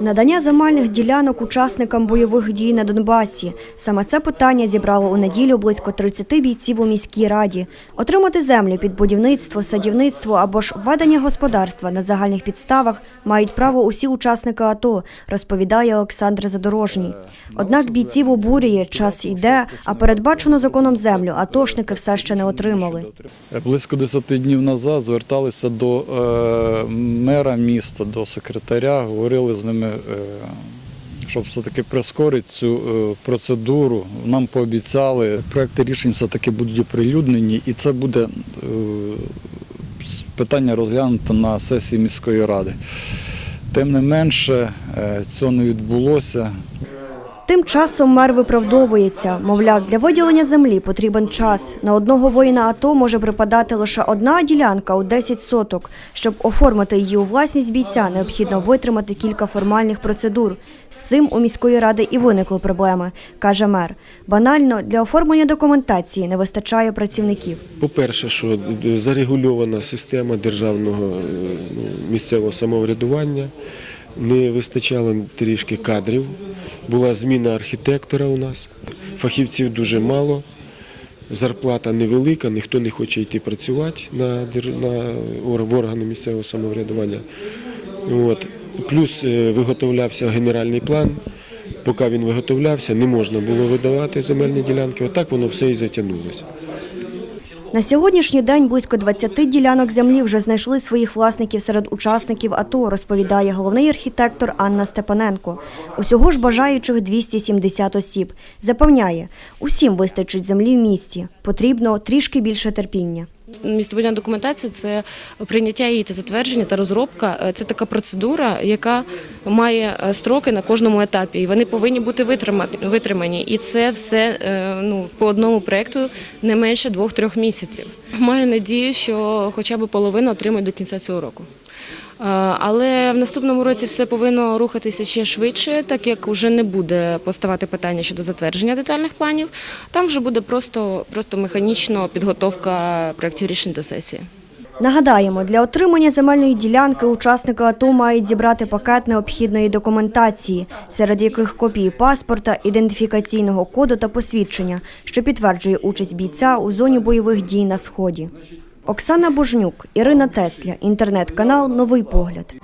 Надання земельних ділянок учасникам бойових дій на Донбасі. Саме це питання зібрало у неділю близько 30 бійців у міській раді. Отримати землю під будівництво, садівництво або ж ведення господарства на загальних підставах мають право усі учасники АТО, розповідає Олександр Задорожній. Однак бійців обурює, час йде, а передбачену законом землю атошники все ще не отримали. Близько 10 днів назад зверталися до е, мера міста, до секретаря, говорили з ними, е, щоб все-таки прискорити цю е, процедуру. Нам пообіцяли, проекти рішень все-таки будуть оприлюднені, і це буде е, питання розглянуто на сесії міської ради. Тим не менше, цього не відбулося. Тим часом мер виправдовується. Мовляв, для виділення землі потрібен час. На одного воїна АТО може припадати лише одна ділянка у 10 соток. Щоб оформити її у власність бійця, необхідно витримати кілька формальних процедур. З цим у міської ради і виникли проблеми, каже мер. Банально, для оформлення документації не вистачає працівників. По-перше, що зарегульована система державного е, ну, місцевого самоврядування, не вистачало трішки кадрів, була зміна архітектора у нас, фахівців дуже мало, зарплата невелика, ніхто не хоче йти працювати на, на, в органи місцевого самоврядування. От. Плюс е, виготовлявся генеральний план. Поки він виготовлявся, не можна було видавати земельні ділянки. Отак воно все і затягнулося. На сьогоднішній день близько 20 ділянок землі вже знайшли своїх власників серед учасників АТО, розповідає головний архітектор Анна Степаненко. Усього ж бажаючих 270 осіб. Запевняє, усім вистачить землі в місті. Потрібно трішки більше терпіння. Містобудівна документація це прийняття її та затвердження та розробка. Е, Це така процедура, яка має е, строки на кожному етапі, і вони повинні бути витримані. І це все е, ну, по одному проєкту не менше двох-трьох місяців. Маю надію, що хоча б половину отримають до кінця цього року. Е, Але в наступному році все повинно рухатися ще швидше, так як вже не буде поставати питання щодо затвердження детальних планів. Там вже буде просто, просто механічно підготовка проєктів рішень до сесії. Нагадаємо, для отримання земельної ділянки учасники АТО мають зібрати пакет необхідної документації, серед яких копії паспорта, ідентифікаційного коду та посвідчення, що підтверджує участь бійця у зоні бойових дій на сході. Оксана Божнюк, Ірина Тесля, інтернет-канал Новий погляд.